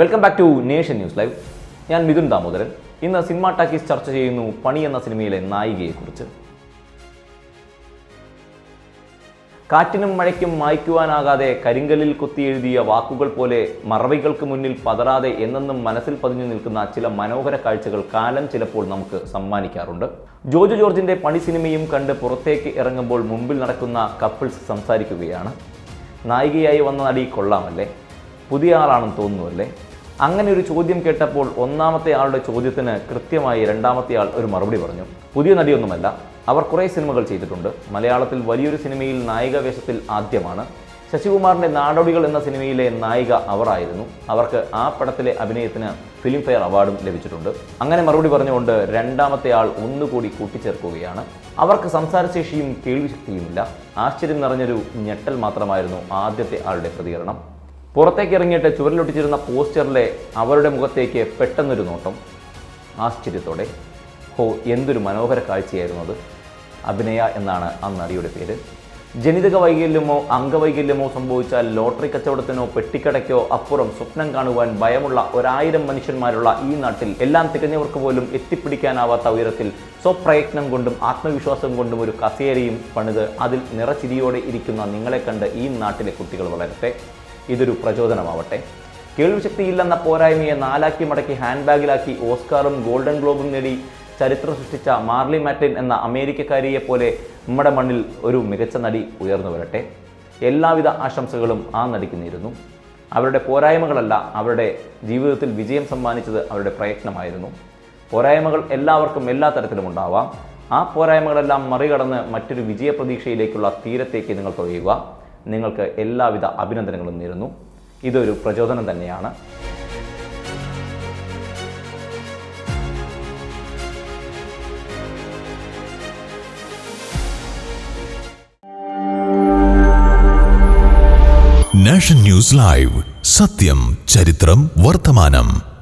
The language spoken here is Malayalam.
Welcome back to nation news live ഞാൻ മിഥുൻ ദാമോദരൻ. ഇന്ന് സിനിമ ടാക്കീസ് ചർച്ച ചെയ്യുന്നു പണി എന്ന സിനിമയിലെ നായികയെക്കുറിച്ച്. കാറ്റിനും മഴയ്ക്കും മായ്ക്കുവാനാകാതെ കരിങ്കലിൽ കുത്തിയെഴുതിയ വാക്കുകൾ പോലെ മറവികൾക്ക് മുന്നിൽ പതറാതെ എന്നെന്നും മനസ്സിൽ പതിഞ്ഞു നിൽക്കുന്ന ചില മനോഹര കാഴ്ചകൾ കാലം ചിലപ്പോൾ നമുക്ക് സമ്മാനിക്കാറുണ്ട്. ജോജു ജോർജിന്റെ പണി സിനിമയും കണ്ട് പുറത്തേക്ക് ഇറങ്ങുമ്പോൾ മുമ്പിൽ നടക്കുന്ന കപ്പിൾസ് സംസാരിക്കുകയാണ്. നായികയായി വന്ന നടി കൊള്ളാമല്ലേ? പുതിയ ആളാണെന്ന് തോന്നുന്നുവല്ലേ അങ്ങനെ ഒരു ചോദ്യം കേട്ടപ്പോൾ ഒന്നാമത്തെ ആളുടെ ചോദ്യത്തിന് കൃത്യമായി രണ്ടാമത്തെ ആൾ ഒരു മറുപടി പറഞ്ഞു. പുതിയ നടിയൊന്നുമല്ല. അവർ കുറേ സിനിമകൾ ചെയ്തിട്ടുണ്ട്. മലയാളത്തിൽ വലിയൊരു സിനിമയിൽ നായിക വേഷത്തിൽ ആദ്യമാണ്. ശശികുമാറിന്റെ നാടോടികൾ എന്ന സിനിമയിലെ നായിക അവറായിരുന്നു. അവർക്ക് ആ പടത്തിലെ അഭിനയത്തിന് ഫിലിംഫെയർ അവാർഡും ലഭിച്ചിട്ടുണ്ട്. അങ്ങനെ മറുപടി പറഞ്ഞുകൊണ്ട് രണ്ടാമത്തെ ആൾ ഒന്നുകൂടി കൂട്ടിച്ചേർക്കുകയാണ്. അവർക്ക് സംസാരശേഷിയും കേൾവിശക്തിയുമില്ല. ആശ്ചര്യം നിറഞ്ഞൊരു ഞെട്ടൽ മാത്രമായിരുന്നു ആദ്യത്തെ ആളുടെ പ്രതികരണം. പുറത്തേക്ക് ഇറങ്ങിയിട്ട് ചുവരിലൊട്ടിച്ചിരുന്ന പോസ്റ്ററിലെ അവരുടെ മുഖത്തേക്ക് പെട്ടെന്നൊരു നോട്ടം. ആശ്ചര്യത്തോടെ ഹോ എന്തൊരു മനോഹര കാഴ്ചയായിരുന്നു അത്. അഭിനയ എന്നാണ് ആ നടിയുടെ പേര്. ജനിതക വൈകല്യമോ അംഗവൈകല്യമോ സംഭവിച്ചാൽ ലോട്ടറി കച്ചവടത്തിനോ പെട്ടിക്കടയ്ക്കോ അപ്പുറം സ്വപ്നം കാണുവാൻ ഭയമുള്ള ഒരായിരം മനുഷ്യന്മാരുള്ള ഈ നാട്ടിൽ എല്ലാം തികഞ്ഞവർക്ക് പോലും എത്തിപ്പിടിക്കാനാവാത്ത ഉയരത്തിൽ സ്വപ്രയത്നം കൊണ്ടും ആത്മവിശ്വാസം കൊണ്ടും ഒരു കസേരയും പണിത് അതിൽ നിറച്ചിരിയോടെ ഇരിക്കുന്ന നിങ്ങളെ കണ്ട് ഈ നാട്ടിലെ കുട്ടികൾ വളരട്ടെ. ഇതൊരു പ്രചോദനമാവട്ടെ. കേൾവിശക്തിയില്ലെന്ന പോരായ്മയെ നാലാക്കി മടക്കി ഹാൻഡ് ബാഗിലാക്കി ഓസ്കാറും ഗോൾഡൻ ഗ്ലോബും നേടി ചരിത്രം സൃഷ്ടിച്ച മാർലി മാറ്റിൻ എന്ന അമേരിക്കക്കാരിയെ പോലെ നമ്മുടെ മണ്ണിൽ ഒരു മികച്ച നടി ഉയർന്നു വരട്ടെ. എല്ലാവിധ ആശംസകളും ആ നടിക്ക് നേരുന്നു. അവരുടെ പോരായ്മകളല്ല അവരുടെ ജീവിതത്തിൽ വിജയം സമ്മാനിച്ചത് അവരുടെ പ്രയത്നമായിരുന്നു. പോരായ്മകൾ എല്ലാവർക്കും എല്ലാ തരത്തിലും ഉണ്ടാവാം. ആ പോരായ്മകളെല്ലാം മറികടന്ന് മറ്റൊരു വിജയ പ്രതീക്ഷയിലേക്കുള്ള തീരത്തേക്ക് നിങ്ങൾ തുഴയുക. നിങ്ങൾക്ക് എല്ലാവിധ അഭിനന്ദനങ്ങളും നേരുന്നു. ഇതൊരു പ്രചോദനം തന്നെയാണ്. നാഷൻ ന്യൂസ് ലൈവ് സത്യം ചരിത്രം വർത്തമാനം